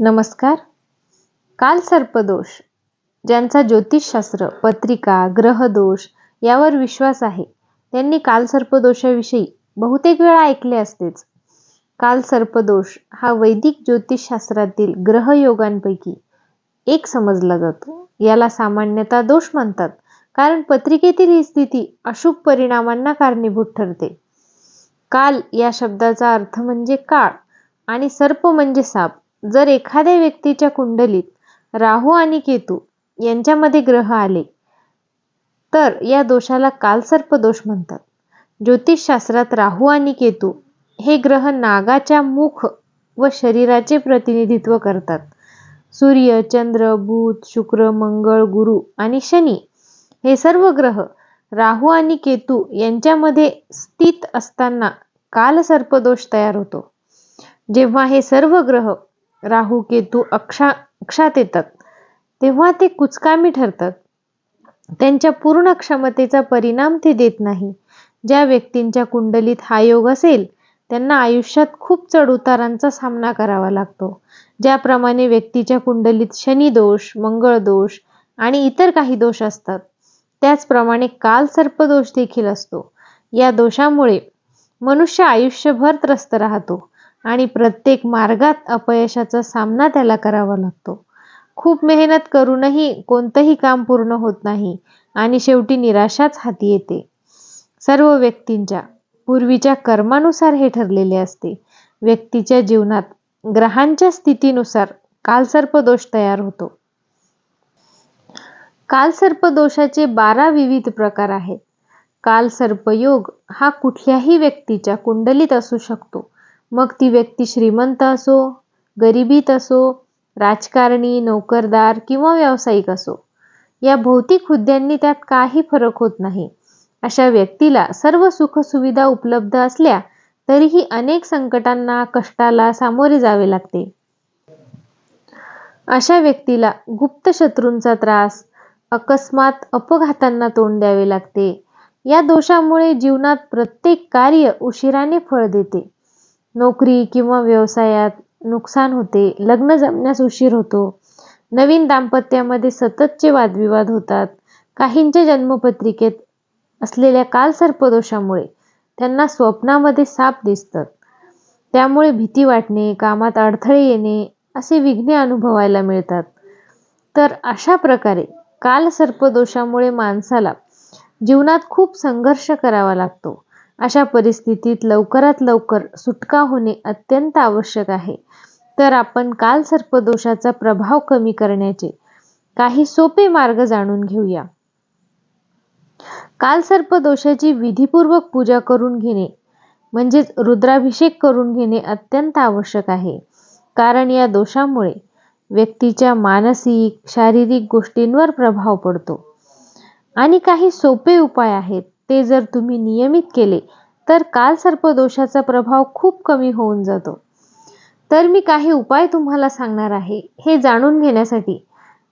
नमस्कार. काल सर्पदोष ज्यांचा ज्योतिषशास्त्र पत्रिका ग्रहदोष यावर विश्वास आहे त्यांनी काल सर्पदोषाविषयी बहुतेक वेळा ऐकले असतेच. काल सर्पदोष हा वैदिक ज्योतिषशास्त्रातील ग्रहयोगांपैकी एक समजला जातो. याला सामान्यतः दोष म्हणतात कारण पत्रिकेतील ही स्थिती अशुभ परिणामांना कारणीभूत ठरते. काल या शब्दाचा अर्थ म्हणजे काळ आणि सर्प म्हणजे साप. जर एखाद्या व्यक्तीच्या कुंडलीत राहू आणि केतू यांच्यामध्ये ग्रह आले तर या दोषाला कालसर्प दोष म्हणतात. ज्योतिषशास्त्रात राहू आणि केतू हे ग्रह नागाच्या मुख व शरीराचे प्रतिनिधित्व करतात. सूर्य चंद्र बुध शुक्र मंगळ गुरु आणि शनी हे सर्व ग्रह राहू आणि केतू यांच्यामध्ये स्थित असताना कालसर्पदोष तयार होतो. जेव्हा हे सर्व ग्रह राहू केतू अक्षा अक्षात येतात तेव्हा ते कुचकामी ठरतात. त्यांच्या पूर्ण क्षमतेचा परिणाम ते देत नाही. ज्या व्यक्तींच्या कुंडलीत हा योग असेल त्यांना आयुष्यात खूप चढ उतारांचा सामना करावा लागतो. ज्याप्रमाणे व्यक्तीच्या कुंडलीत शनी दोष मंगळ दोष आणि इतर काही दोष असतात त्याचप्रमाणे काल सर्पदोष देखील असतो. या दोषामुळे मनुष्य आयुष्यभर त्रस्त राहतो. आणि प्रत्येक मार्गात अपयशाचा सामना त्याला करावा लागतो. खूप मेहनत करूनही कोणतंही काम पूर्ण होत नाही आणि शेवटी निराशाच हाती येते. सर्व व्यक्तींच्या पूर्वीच्या कर्मानुसार हे ठरलेले असते. व्यक्तीच्या जीवनात ग्रहांच्या स्थितीनुसार कालसर्पदोष तयार होतो. कालसर्पदोषाचे बारा विविध प्रकार आहेत. कालसर्पयोग हा कुठल्याही व्यक्तीच्या कुंडलीत असू शकतो. मग ती व्यक्ती श्रीमंत असो गरिबीत असो राजकारणी नोकरदार किंवा व्यावसायिक असो या भौतिक हुद्द्यांनी त्यात काही फरक होत नाही. अशा व्यक्तीला सर्व सुखसुविधा उपलब्ध असल्या तरीही अनेक संकटांना कष्टाला सामोरे जावे लागते. अशा व्यक्तीला गुप्त शत्रूंचा त्रास अकस्मात अपघातांना तोंड द्यावे लागते. या दोषामुळे जीवनात प्रत्येक कार्य उशिराने फळ देते. नोकरी किंवा व्यवसायात नुकसान होते. लग्न जमण्यास उशीर होतो. नवीन दाम्पत्यामध्ये सततचे वादविवाद होतात. काहींच्या जन्मपत्रिकेत असलेल्या कालसर्पदोषामुळे त्यांना स्वप्नामध्ये साप दिसतात. त्यामुळे भीती वाटणे कामात अडथळे येणे असे विघ्ने अनुभवायला मिळतात. तर अशा प्रकारे कालसर्पदोषामुळे माणसाला जीवनात खूप संघर्ष करावा लागतो. अशा परिस्थितीत लवकरात लवकर सुटका होणे अत्यंत आवश्यक आहे. तर आपण काल सर्पदोषाचा प्रभाव कमी करण्याचे काही सोपे मार्ग जाणून घेऊया. काल सर्पदोषाची विधीपूर्वक पूजा करून घेणे म्हणजेच रुद्राभिषेक करून घेणे अत्यंत आवश्यक आहे. कारण या दोषामुळे व्यक्तीच्या मानसिक शारीरिक गोष्टींवर प्रभाव पडतो. आणि काही सोपे उपाय आहेत. ते जर तुम्ही नियमित केले तर कालसर्पदोषाचा प्रभाव खूप कमी होऊन जातो. तर मी काही उपाय तुम्हाला सांगणार आहे हे जाणून घेण्यासाठी.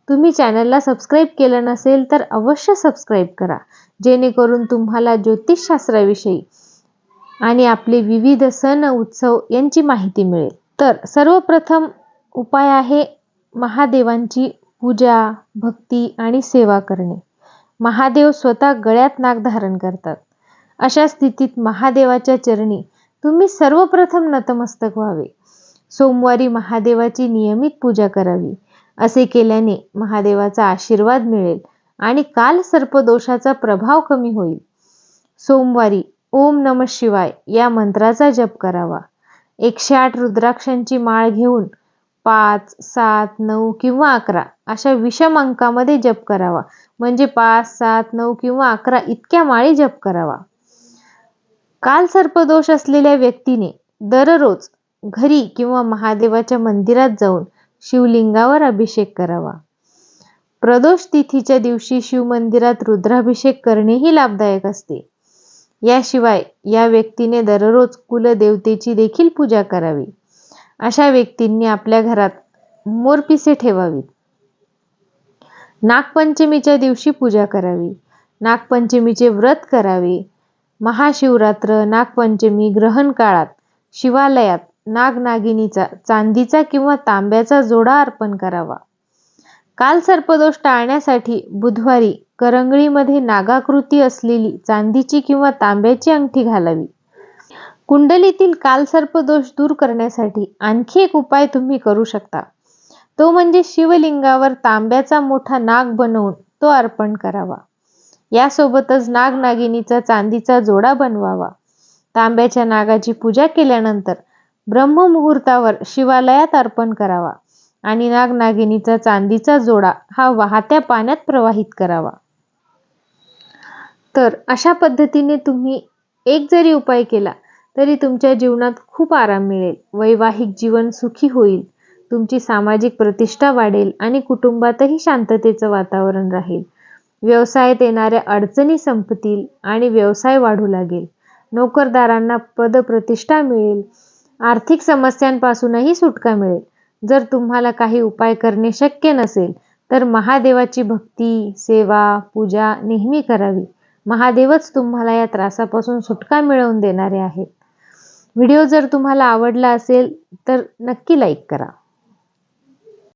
तुम्ही चॅनलला सबस्क्राईब केलं नसेल तर अवश्य सबस्क्राईब करा जेणेकरून तुम्हाला ज्योतिषशास्त्राविषयी आणि आपले विविध सण उत्सव यांची माहिती मिळेल. तर सर्वप्रथम उपाय आहे महादेवांची पूजा भक्ती आणि सेवा करणे. महादेव स्वतः गळ्यात नाग धारण करतात. अशा स्थितीत महादेवाच्या चरणी तुम्ही सर्वप्रथम नतमस्तक व्हावे. सोमवारी महादेवाची नियमित पूजा करावी. असे केल्याने महादेवाचा आशीर्वाद मिळेल आणि काल सर्पदोषाचा प्रभाव कमी होईल. सोमवारी ओम नम शिवाय या मंत्राचा जप करावा. एकशे आठ रुद्राक्षांची माळ घेऊन पाच सात नऊ किंवा अकरा अशा विषम अंकामध्ये जप करावा. म्हणजे पाच सात नऊ किंवा अकरा इतक्या माळी जप करावा. काल सर्पदोष असलेल्या व्यक्तीने दररोज घरी किंवा महादेवाच्या मंदिरात जाऊन शिवलिंगावर अभिषेक करावा. प्रदोष तिथीच्या दिवशी शिवमंदिरात रुद्राभिषेक करणेही लाभदायक असते. याशिवाय या व्यक्तीने दररोज कुलदेवतेची देखील पूजा करावी. अशा व्यक्तींनी आपल्या घरात मोरपिसे ठेवावीत. नागपंचमीच्या दिवशी पूजा करावी. नागपंचमीचे व्रत करावे. महाशिवरात्र नागपंचमी ग्रहण काळात शिवालयात नागनागिनीचा चांदीचा किंवा तांब्याचा जोडा अर्पण करावा. काल सर्पदोष टाळण्यासाठी बुधवारी करंगळीमध्ये नागाकृती असलेली चांदीची किंवा तांब्याची अंगठी घालावी. कुंडलीतील कालसर्पदोष दूर करण्यासाठी आणखी एक उपाय तुम्ही करू शकता. तो म्हणजे शिवलिंगावर तांब्याचा मोठा नाग बनवून तो अर्पण करावा. यासोबतच नागनागिनीचा चांदीचा जोडा बनवावा. तांब्याच्या नागाची पूजा केल्यानंतर ब्रह्ममुहूर्तावर शिवालयात अर्पण करावा आणि नागनागिनीचा चांदीचा जोडा हा वाहत्या पाण्यात प्रवाहित करावा. तर अशा पद्धतीने तुम्ही एक जरी उपाय केला तरी तुमच्या जीवनात खूप आराम मिळेल. वैवाहिक जीवन सुखी होईल. तुमची सामाजिक प्रतिष्ठा वाढेल आणि कुटुंबातही शांततेचं वातावरण राहील. व्यवसायात येणाऱ्या अडचणी संपतील आणि व्यवसाय वाढू लागेल. नोकरदारांना पदप्रतिष्ठा मिळेल. आर्थिक समस्यांपासूनही सुटका मिळेल. जर तुम्हाला काही उपाय करणे शक्य नसेल तर महादेवाची भक्ती सेवा पूजा नेहमी करावी. महादेवच तुम्हाला या त्रासापासून सुटका मिळवून देणारे आहेत. व्हिडिओ जर तुम्हाला आवडला असेल तर नक्की लाईक करा.